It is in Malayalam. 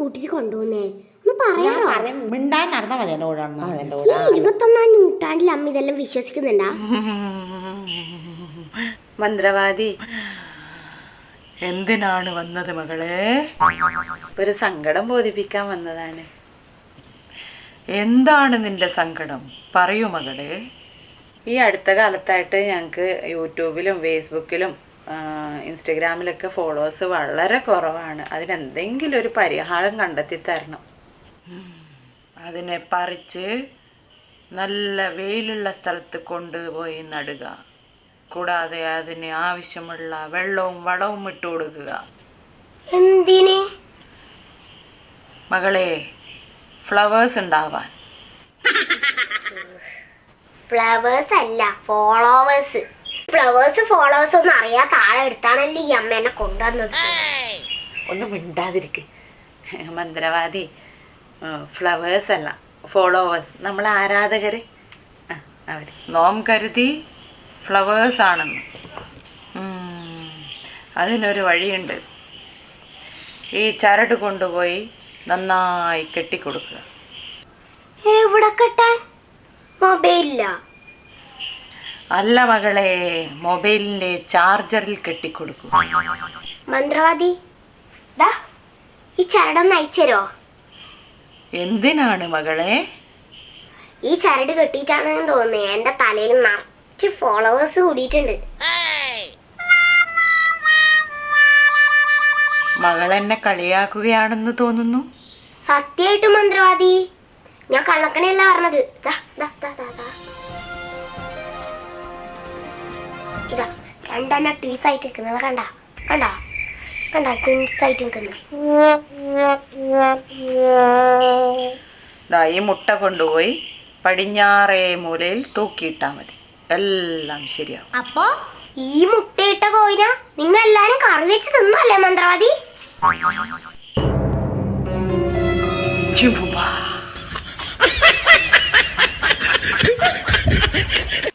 കൂട്ടിട്ട് കൊണ്ടുപോകുന്നേ. ഒന്ന് പറയാറോ പറയുന്നു മിണ്ടാൻ നടന്നാ മതി എന്റെ കൂടെ നടന്നാ മതി എന്റെ ഈ കൂടെ ഇരുപത്തൊന്നാം നൂറ്റാണ്ടിൽ അമ്മ ഇതെല്ലാം വിശ്വസിക്കുന്നുണ്ടാ? മന്ത്രവാദി എന്തിനാണ് വന്നത് മകളെ? ഒരു സങ്കടം ബോധിപ്പിക്കാൻ വന്നതാണ്. എന്താണ് നിന്റെ സങ്കടം? പറയൂ മകളെ. ഈ അടുത്ത കാലത്തായിട്ട് ഞങ്ങൾക്ക് യൂട്യൂബിലും ഫേസ്ബുക്കിലും ഇൻസ്റ്റഗ്രാമിലൊക്കെ ഫോളോവേഴ്സ് വളരെ കുറവാണ്. അതിനെന്തെങ്കിലും ഒരു പരിഹാരം കണ്ടെത്തി തരണം അതിനെ പറിച്ച് നല്ല വെയിലുള്ള സ്ഥലത്ത് കൊണ്ടുപോയി നടുക. കൂടാതെ അതിന് ആവശ്യമുള്ള വെള്ളവും വളവും ഇട്ട് കൊടുക്കുക. എന്തിന്? മകളെ ഫ്ലവേഴ്സ് ഉണ്ടാവാൻ. ഫ്ലവേഴ്സ് അല്ല ഫോളോവേഴ്സ്. ഫ്ലവേഴ്സ് ഫോളോവേഴ്സ് ഒന്നും അറിയാത്ത ആളെടുത്താണല്ലോ ഈ അമ്മ എന്നെ കൊണ്ടുവന്നത്. ഒന്നും മിണ്ടാതിരിക്ക്. മന്ത്രവാദി ഫ്ലവേഴ്സ് അല്ല ഫോളോവേഴ്സ് നമ്മളെ ആരാധകർ അവർ നോം കരുതി ഫ്ലവേഴ്സ് ആണെന്ന്. അതിനൊരു വഴിയുണ്ട്. ഈ ചരട് കൊണ്ടുപോയി നന്നായി കെട്ടിക്കൊടുക്കുക. എവിടെ കെട്ടാൻ? മൊബൈലില്ല അല്ല മകളെ മൊബൈലിന്റെ ചാർജറിൽ കെട്ടിക്കൊടുക്കും. മന്ത്രവാദി ദാ ഈ ചരടൊന്ന് നയിച്ചരോ എന്തിനാണ് മകളെ? ഈ ചരട് കെട്ടിയിട്ടാണെന്ന് തോന്നുന്നു എന്റെ തലയിൽ നിറച്ച് ഫോളോവേഴ്സ് കൂടിയിട്ടുണ്ട്. മകൾ എന്നെ കളിയാക്കുകയാണെന്ന് തോന്നുന്നു. സത്യമായിട്ടും മന്ത്രവാദി ഞാൻ കള്ളക്കണിയല്ല പറഞ്ഞത്. ദാ, ദാ, ദാ, ദാ, രണ്ടെണ്ണം ട്വീസ് ആയിട്ട് നിൽക്കുന്നത് കണ്ട? കണ്ട? കണ്ട ട്വിൻസ് ആയിട്ട് നിൽക്കുന്നത് ഈ മുട്ട കൊണ്ടുപോയി പടിഞ്ഞാറേ മൂലയിൽ തൂക്കിയിട്ടാൽ മതി. എല്ലാം ശരിയാവും. അപ്പോ ഈ മുട്ടയിട്ട കോയിന നിങ്ങൾ എല്ലാരും കറി വെച്ച് തിന്നല്ലേ മന്ത്രവാദി? ചും.